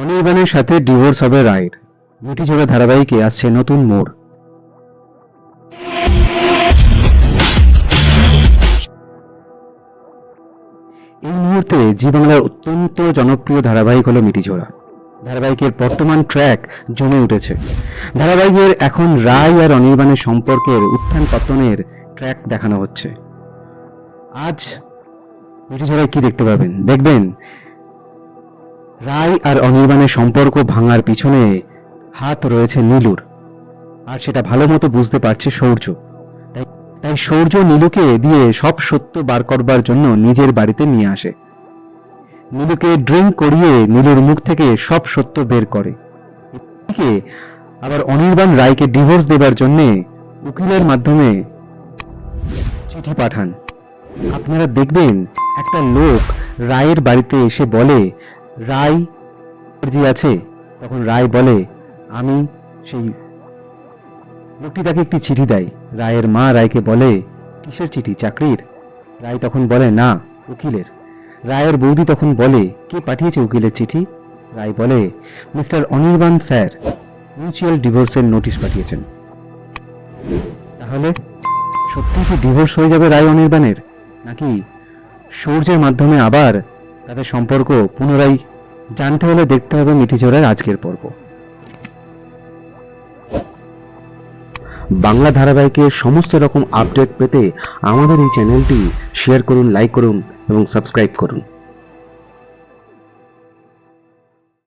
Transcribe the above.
অনির্বাণের সাথে ডিভোর্স হবে রায়ের। মিটিজোড়া ধারাবাহিকে আসছে নতুন মোড়। এই মুহূর্তে জি বাংলার অত্যন্ত জনপ্রিয় ধারাবাহিক হলো মিটিজোড়া। ধারাবাহিকের বর্তমান ট্র্যাক জমে উঠেছে। ধারাবাহিকের এখন রায় আর অনির্বাণের সম্পর্কের উত্থান পতনের ট্র্যাক দেখানো হচ্ছে। আজ মিটিজোড়ায় কি দেখতে পাবেন? দেখবেন রায় আর অনির্বাণের সম্পর্ক ভাঙার পিছনে হাত রয়েছে নীলুর। আর সেটা ভালো মতো বুঝতে পারছে সৌর্য। তাই সৌর্য নীলুকে দিয়ে সব সত্য বার করবার জন্য নিজের বাড়িতে নিয়ে আসে। নীলুকে ড্রিঙ্ক করিয়ে নীলুর মুখ থেকে সব সত্য বের করে। আবার অনির্বাণ রায়কে ডিভোর্স দেবার জন্য উকিলের মাধ্যমে চিঠি পাঠান। আপনারা দেখবেন একটা লোক রায়ের বাড়িতে এসে বলে রায় জি আছে, তখন রায় বলে, আমি সেই লোকটি তাকে একটি চিঠি দেয়। রায়ের মা রায়কে বলে, কিসের চিঠি, চাকরির? রায় তখন বলে, না, উকিলের। রায়ের বৌদি তখন বলে, কে পাঠিয়েছে উকিলের চিঠি? রায় বলে, মিস্টার অনির্বাণ স্যার, মিউচুয়াল ডিভোর্সের নোটিশ পাঠিয়েছেন। তাহলে সত্যি কি ডিভোর্স হয়ে যাবে রায় অনির্বাণের? নাকি সূর্যের মাধ্যমে আবার তাদের সম্পর্ক পুনরায় জানতে হলে দেখতে হবে মিঠিচোরার আজকের পর্ব। বাংলা ধারাবাহিকের সমস্ত রকম আপডেট পেতে আমাদের এই চ্যানেলটি শেয়ার করুন লাইক করুন এবং সাবস্ক্রাইব করুন।